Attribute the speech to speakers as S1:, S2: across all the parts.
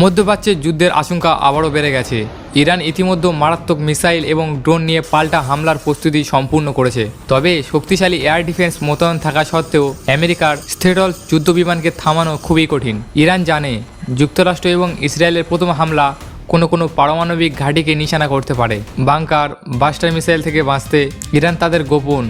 S1: মধ্যপ্রাচ্যের যুদ্ধের আশঙ্কা আবারও বেড়ে গেছে। ইরান ইতিমধ্যে মারাত্মক মিসাইল এবং ড্রোন নিয়ে পাল্টা হামলার প্রস্তুতি সম্পূর্ণ করেছে। তবে শক্তিশালী এয়ার ডিফেন্স মোতায়েন থাকা সত্ত্বেও আমেরিকার স্থেটল যুদ্ধবিমানকে থামানো খুবই কঠিন। ইরান জানে যুক্তরাষ্ট্র এবং ইসরায়েলের প্রথম হামলা কোনো কোনো পারমাণবিক ঘাঁটিকে নিশানা করতে পারে। বাংকার, বাস্টার মিসাইল থেকে বাঁচতে ইরান তাদের গোপন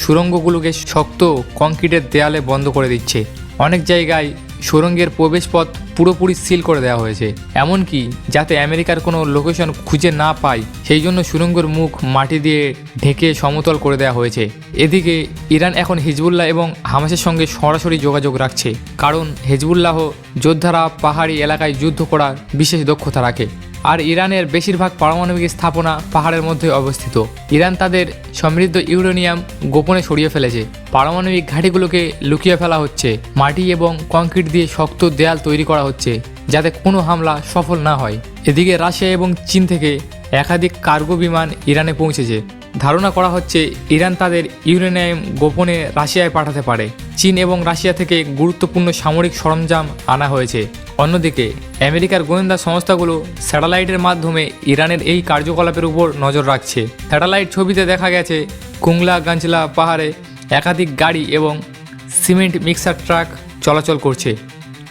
S1: সুড়ঙ্গগুলোকে শক্ত কংক্রিটের দেয়ালে বন্ধ করে দিচ্ছে। অনেক জায়গায় সুড়ঙ্গের প্রবেশপথ পুরোপুরি সিল করে দেওয়া হয়েছে। এমনকি যাতে আমেরিকার কোনো লোকেশন খুঁজে না পায়, সেই জন্য সুরঙ্গের মুখ মাটি দিয়ে ঢেকে সমতল করে দেওয়া হয়েছে। এদিকে ইরান এখন হিজবুল্লাহ এবং হামাসের সঙ্গে সরাসরি যোগাযোগ রাখছে, কারণ হিজবুল্লাহ যোদ্ধারা পাহাড়ি এলাকায় যুদ্ধ করার বিশেষ দক্ষতা রাখে। আর ইরানের বেশিরভাগ পারমাণবিক স্থাপনা পাহাড়ের মধ্যে অবস্থিত। ইরান তাদের সমৃদ্ধ ইউরেনিয়াম গোপনে সরিয়ে ফেলেছে। পারমাণবিক ঘাঁটিগুলোকে লুকিয়ে ফেলা হচ্ছে। মাটি এবং কংক্রিট দিয়ে শক্ত দেয়াল তৈরি করা হচ্ছে, যাতে কোনো হামলা সফল না হয়। এদিকে রাশিয়া এবং চীন থেকে একাধিক কার্গো বিমান ইরানে পৌঁছেছে। ধারণা করা হচ্ছে ইরান তাদের ইউরেনিয়াম গোপনে রাশিয়ায় পাঠাতে পারে। চীন এবং রাশিয়া থেকে গুরুত্বপূর্ণ সামরিক সরঞ্জাম আনা হয়েছে। অন্যদিকে, আমেরিকার গোয়েন্দা সংস্থাগুলো স্যাটেলাইটের মাধ্যমে ইরানের এই কার্যকলাপের উপর নজর রাখছে। স্যাটেলাইট ছবিতে দেখা গেছে, কুংলা গাঞ্জলা পাহাড়ে একাধিক গাড়ি এবং সিমেন্ট মিক্সার ট্রাক চলাচল করছে,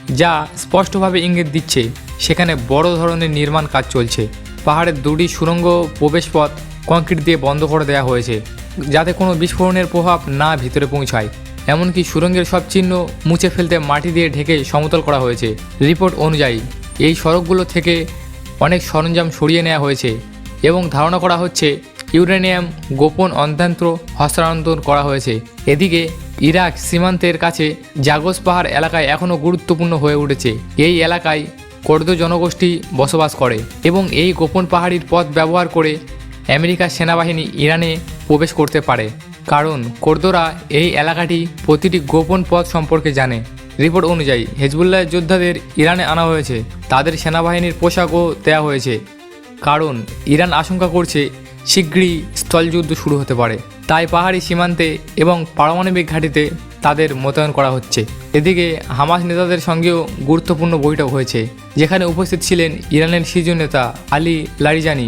S1: যা স্পষ্টভাবে ইঙ্গিত দিচ্ছে, সেখানে বড় ধরনের নির্মাণ কাজ চলছে। পাহাড়ের দুটি সুড়ঙ্গ প্রবেশপথ কংক্রিট দিয়ে বন্ধ করে দেওয়া হয়েছে, যাতে কোনো বিস্ফোরণের প্রভাব না ভিতরে পৌঁছায়। এমনকি সুড়ঙ্গের সব চিহ্ন মুছে ফেলতে মাটি দিয়ে ঢেকে সমতল করা হয়েছে। রিপোর্ট অনুযায়ী, এই সড়কগুলো থেকে অনেক সরঞ্জাম সরিয়ে নেওয়া হয়েছে এবং ধারণা করা হচ্ছে ইউরেনিয়াম গোপন অন্ত্রান্ত্র হস্তান্তর করা হয়েছে। এদিকে, ইরাক সীমান্তের কাছে জাগস পাহাড় এলাকায় এখনও গুরুত্বপূর্ণ হয়ে উঠেছে। এই এলাকায় কর্দ জনগোষ্ঠী বসবাস করে এবং এই গোপন পাহাড়ির পথ ব্যবহার করে আমেরিকার সেনাবাহিনী ইরানে প্রবেশ করতে পারে, কারণ কোর্দোরা এই এলাকাটি প্রতিটি গোপন পথ সম্পর্কে জানে। রিপোর্ট অনুযায়ী, হেজবুল্লাহ যোদ্ধাদের ইরানে আনা হয়েছে, তাদের সেনাবাহিনীর পোশাকও দেওয়া হয়েছে। কারণ ইরান আশঙ্কা করছে শীঘ্রই স্থলযুদ্ধ শুরু হতে পারে। তাই পাহাড়ি সীমান্তে এবং পারমাণবিক ঘাঁটিতে তাদের মোতায়েন করা হচ্ছে। এদিকে, হামাস নেতাদের সঙ্গেও গুরুত্বপূর্ণ বৈঠক হয়েছে, যেখানে উপস্থিত ছিলেন ইরানের শীর্ষ নেতা আলী লারিজানি।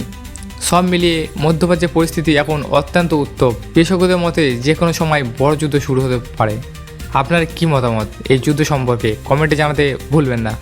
S1: সব মিলিয়ে মধ্যপ্রাচ্যের পরিস্থিতি এখন অত্যন্ত উত্তপ। বিশেষজ্ঞদের মতে যে কোনো সময় বড় যুদ্ধ শুরু হতে পারে। আপনার কি মতামত এই যুদ্ধ সম্পর্কে? কমেন্টে জানাতে ভুলবেন না।